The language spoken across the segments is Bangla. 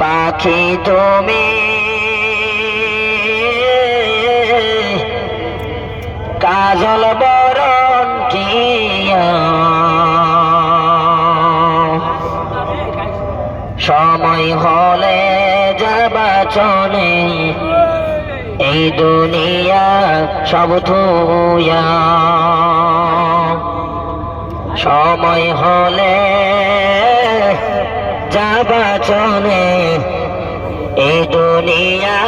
পাখি তুমি। কাজল বরণ টিয়া সময় হলে যাবা চলে। এই দুনিয়া সব থুয়া সময় হলে যাবা চলে। এই দুনিয়া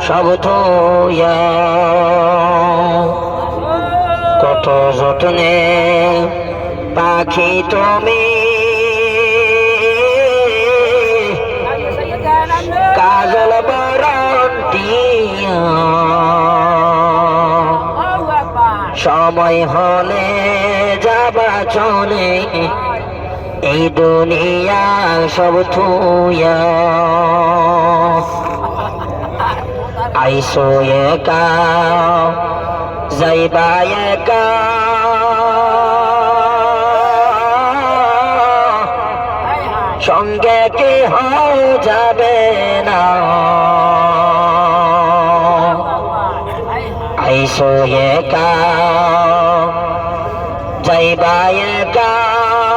সব থুয়া কত যত্নে পাখি তুমি কাজল বরণ দিয়া সময় হলে যাবা চলে এই দুনিয়া সব থুয়া। আইসো একা, যাইবা একা। সঙ্গে কি হয়ে যাবে না। আইসো একা, যাইবা একা।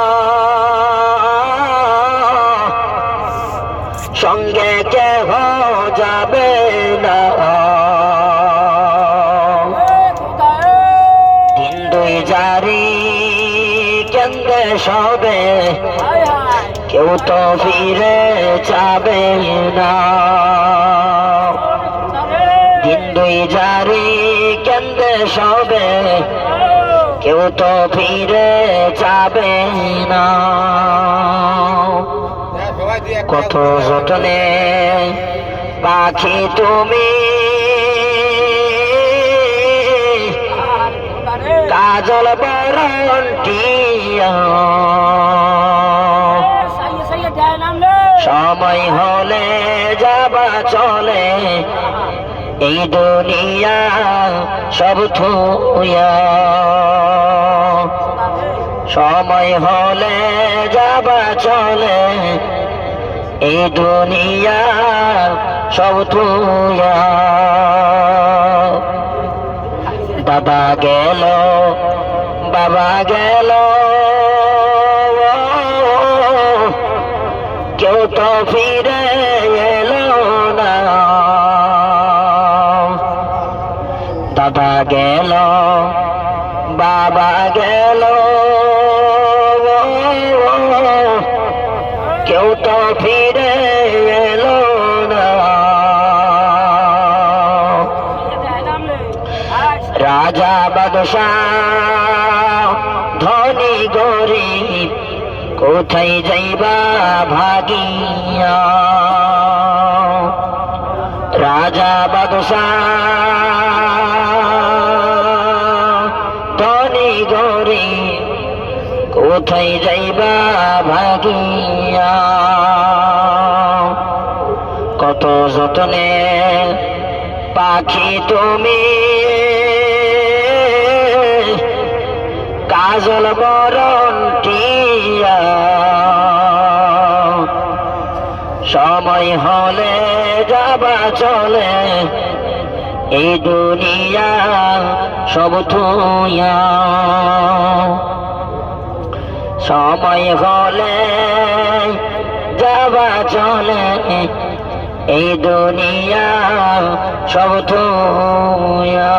না দুই জারি কেন্দ্রে সবে কেউ তো ফিরে যাবে না। দিন দুই জারি কেন্দ্রে সবে কেউ তো ফিরে যাবে না। কত যতনে পাখি তুমি। কাজল বরণ সময় হলে যাবা চলে। এই দুনিয়া সব থুয়া। সময় হলে যাবা চলে। এই দুনিয়া সব থুয়া বাবা গেল বাবা গেল। কেউ তো ফিরে এলো না। বাবা গেল বাবা গেল। কেউ তো ফিরে এলো না। রাজা বাদশাহ, ধনী গরিব, কোথায় যাইবা ভাগিয়া? রাজা বাদশাহ, ধনী গরিব কোথায় যাইবা ভাগিয়া? কত যতনে পাখি তুমি, কাজল বরণ টিয়া সময় হলে যাবা চলে, এই দুনিয়া সব থুয়া সময় হলে যাবা চলে। এই দুনিয়া সব থুয়া